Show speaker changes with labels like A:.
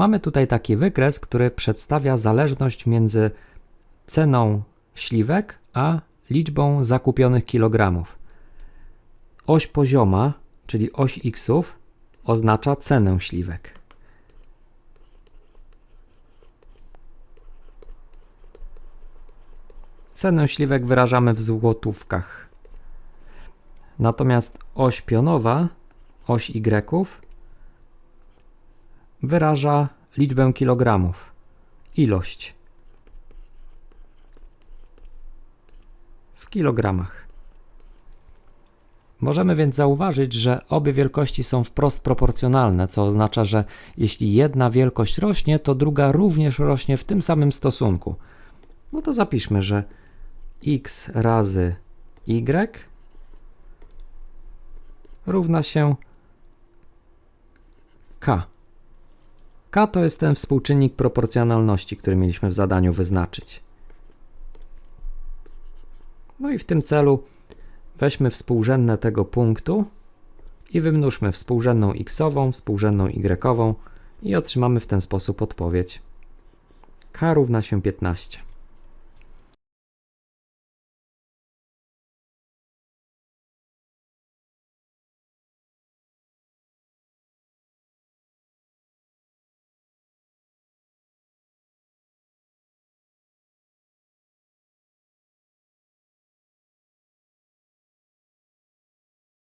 A: Mamy tutaj taki wykres, który przedstawia zależność między ceną śliwek a liczbą zakupionych kilogramów. Oś pozioma, czyli oś xów, oznacza cenę śliwek. Cenę śliwek wyrażamy w złotówkach. Natomiast oś pionowa, oś y, wyraża liczbę kilogramów, ilość w kilogramach. Możemy więc zauważyć, że obie wielkości są wprost proporcjonalne, co oznacza, że jeśli jedna wielkość rośnie, to druga również rośnie w tym samym stosunku. No to zapiszmy, że x razy y równa się k. K to jest ten współczynnik proporcjonalności, który mieliśmy w zadaniu wyznaczyć. No i w tym celu weźmy współrzędne tego punktu i wymnóżmy współrzędną x-ową, współrzędną y i otrzymamy w ten sposób odpowiedź. k równa się 15.